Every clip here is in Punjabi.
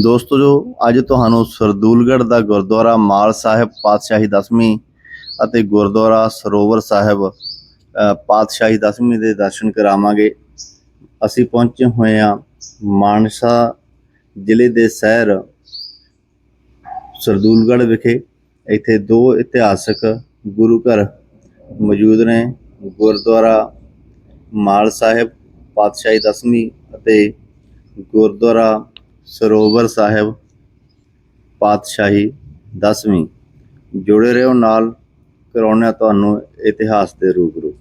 ਦੋਸਤੋ, ਜੋ ਅੱਜ ਤੁਹਾਨੂੰ ਸਰਦੂਲਗੜ੍ਹ ਦਾ ਗੁਰਦੁਆਰਾ ਮਾਲ ਸਾਹਿਬ ਪਾਤਸ਼ਾਹੀ ਦਸਵੀਂ ਅਤੇ ਗੁਰਦੁਆਰਾ ਸਰੋਵਰ ਸਾਹਿਬ ਪਾਤਸ਼ਾਹੀ ਦਸਵੀਂ ਦੇ ਦਰਸ਼ਨ ਕਰਾਵਾਂਗੇ। ਅਸੀਂ ਪਹੁੰਚੇ ਹੋਏ ਹਾਂ ਮਾਨਸਾ ਜ਼ਿਲ੍ਹੇ ਦੇ ਸ਼ਹਿਰ ਸਰਦੂਲਗੜ੍ਹ ਵਿਖੇ। ਇੱਥੇ ਦੋ ਇਤਿਹਾਸਕ ਗੁਰੂ ਘਰ ਮੌਜੂਦ ਨੇ, ਗੁਰਦੁਆਰਾ ਮਾਲ ਸਾਹਿਬ ਪਾਤਸ਼ਾਹੀ ਦਸਵੀਂ ਅਤੇ ਗੁਰਦੁਆਰਾ ਸਰੋਵਰ ਸਾਹਿਬ ਪਾਤਸ਼ਾਹੀ ਦਸਵੀਂ ਜੁੜੇ ਰਹੋ ਨਾਲ ਕਰਾਉਣਾ ਤੁਹਾਨੂੰ ਇਤਿਹਾਸ ਦੇ ਰੂਬਰੂ।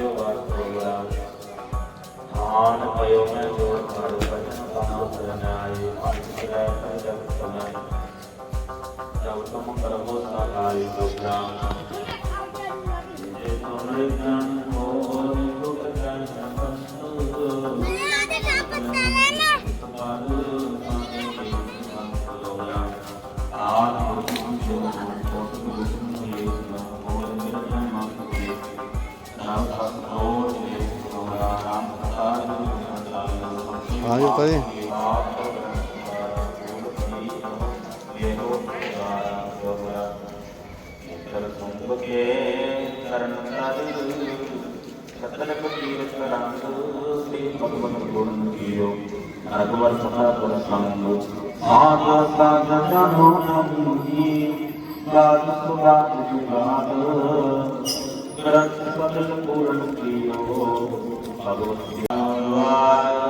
ਸਾਧ ਅਜੋ ਵਾਰ ਪ੍ਰੋਗਰਾਮ ਆਨ ਪਇਓ ਮੈਂ ਜੋ ਘਰ ਬਚਨ ਕੰਮ ਕਰਨਾਏ ਪੰਜ ਕਰੇ ਜਗ ਸਮਾਏ ਜਬ ਤੁਮ ਕਰਮੋ ਸਹਾਈ ਪ੍ਰੋਗਰਾਮ ਜੇ ਤੁਮਰੇ ਜਨ ਹੋ ਨਿਕੁਟ ਜਨ ਸੰਤੋ ਆਜੋ ਕਦੇ ਕਰਨ ਸਤਨ ਕਬੀਰ ਕਰੰਗ ਤੇ ਭਗਵਤ ਗੁਣ ਕੀਓ ਰਗਵਰ ਸਦਾ ਪੁਰ ਸੰਗ ਆਦ ਸਾਜਨ ਹੋ ਨਮੀ ਗਾਜ ਸੁਗਾਤ ਜੁਗਾਦ ਗ੍ਰੰਥ ਬਦਲ ਪੂਰਨ ਕੀਓ ਭਗਵਤ ਗਿਆਨ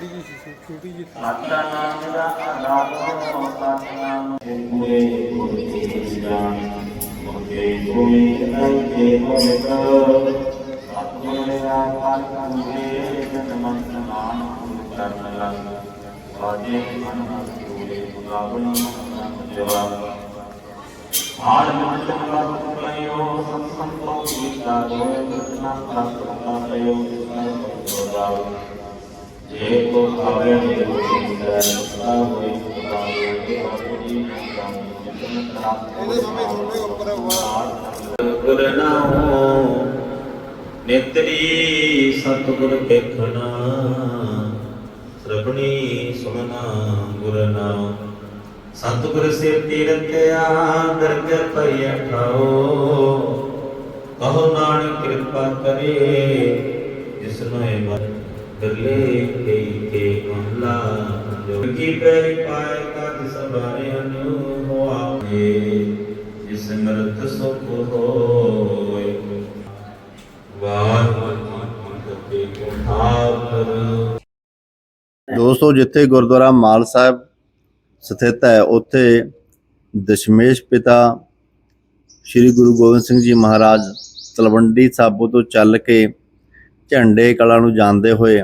ਜਿਹੀ ਸੀ ਛੋਟੀ ਜਿਹੀ ਮਾਤਾ ਨਾਮ ਦਾ ਆਰਾਧ ਸਤਿ ਨਾਮ ਪੂਰੇ ਪੂਰੇ ਜਾਨ ਮੁਕੇ ਕੋਈ ਅੰਤੇ ਹੋਵੇਗਾ ਸਤਿਗੁਰ ਦੇ ਆਕਾਰ ਕੰਗੇ ਜਨ ਮਨ ਸਮਾਨ ਕਰਨ ਲੱਗ ਆਜੇ ਮਨ ਪੂਰੇ ਬੁਲਾਵਣ ਜਵਾਬ ਆੜ ਮੰਤ ਮਤ ਪਇਓ ਕੀਤਾ ਦੋ ਕ੍ਰਿਸ਼ਨਾ ਪ੍ਰਾਪਤਾ ਪਇਓ ਜੋਦਾਉ ਜੇ ਕੋ ਭਾਵੇ ਦੇ ਸਿੰਦਰ ਸਦਾ ਹੋਈ ਸੁਭਾਵੇ ਦੇ ਆਪਣੀ ਨਾਮ ਜਿਤਨ ਪ੍ਰਾਪਤ ਇਹਦੇ ਸਮੇਂ ਥੋੜੇ ਉੱਪਰ ਵਾ ਗੁਰ ਨੇਤਰੀ ਸਤਿਗੁਰ ਦੇਖਣਾ ਸਰਬਣੀ ਸਤਿਗੁਰ ਸਿਰ ਤੀਰਤਿਆ ਦਰਗਹਿ ਪਰਿਆ ਠਾਓ ਕਹੋ ਨਾਨਕ ਕਿਰਪਾ ਕਰੇ, ਜਿਸ ਨੂੰ ਇਹ ਮਨ ਦਰਲੇ ਕੇ ਕੇ ਮਹਲਾ ਜੋ ਕੀ ਪੈਰੀ ਪਾਏ ਕਾ ਸਬਾਰੇ ਅਨੁ ਹੋਆਵੇ ਜਿਸ ਮਰਤ ਸੁਖ ਹੋਏ। ਵਾਹਿਗੁਰੂ ਦੋਸਤੋ, ਜਿੱਥੇ ਗੁਰਦੁਆਰਾ ਮਾਲ ਸਾਹਿਬ ਸਥਿਤ ਹੈ। ਉੱਥੇ ਦਸ਼ਮੇਸ਼ ਪਿਤਾ ਸ੍ਰੀ ਗੁਰੂ ਗੋਬਿੰਦ ਸਿੰਘ ਜੀ ਮਹਾਰਾਜ ਤਲਵੰਡੀ ਸਾਬੋ ਤੋਂ ਚੱਲ ਕੇ ਝੰਡੇ ਕਲਾ ਨੂੰ ਜਾਂਦੇ ਹੋਏ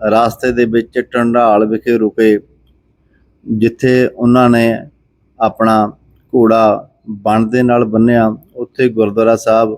ਰਾਸਤੇ ਦੇ ਵਿੱਚ ਟੰਡਾਲ ਵਿਖੇ ਰੁਕੇ, ਜਿੱਥੇ ਉਹਨਾਂ ਨੇ ਆਪਣਾ ਘੋੜਾ ਬਣ ਦੇ ਨਾਲ ਬੰਨਿਆ ਉੱਥੇ ਗੁਰਦੁਆਰਾ ਸਾਹਿਬ